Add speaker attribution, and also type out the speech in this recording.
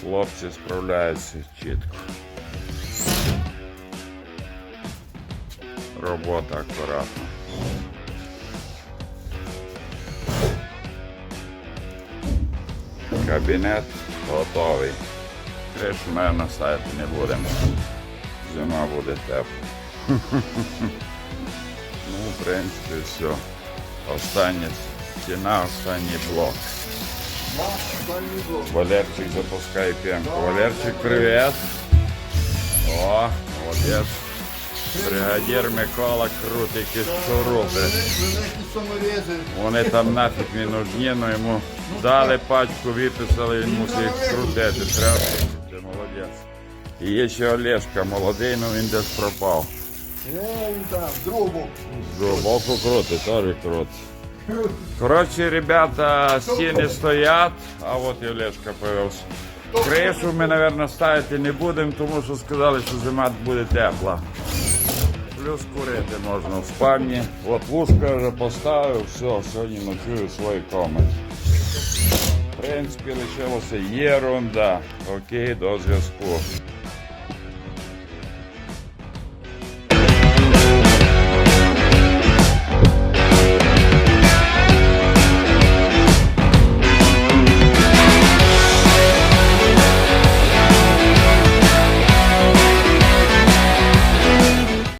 Speaker 1: Хлопці справляються чітко. Робота акуратна. Кабінет готовий. Криш ми на сайті не будемо. Зима буде тепла. Ну, в принципі, все. Остання стіна, останній блок. Валерчик запускай п'янку. Валерчик, привіт. О, молодець. Бригадір Микола крутий
Speaker 2: саморези.
Speaker 1: Вони там нафіг не нужні, ну йому дали пачку, виписали, він мусить крутити. Треба, ти молодець. І є ще Олешка, молодий, ну він десь пропав. З боку крути, теж крути. Коротше, ребята, стіни стоять, а от і Олешка появився. Кришу ми, мабуть, ставити не будемо, тому що сказали, що зима буде тепла. Плюс курити можна в спальні. От вушка вже поставив, все, сьогодні ночую в своїй комнаті. В принципі, лишилося єрунда. Окей, до зв'язку.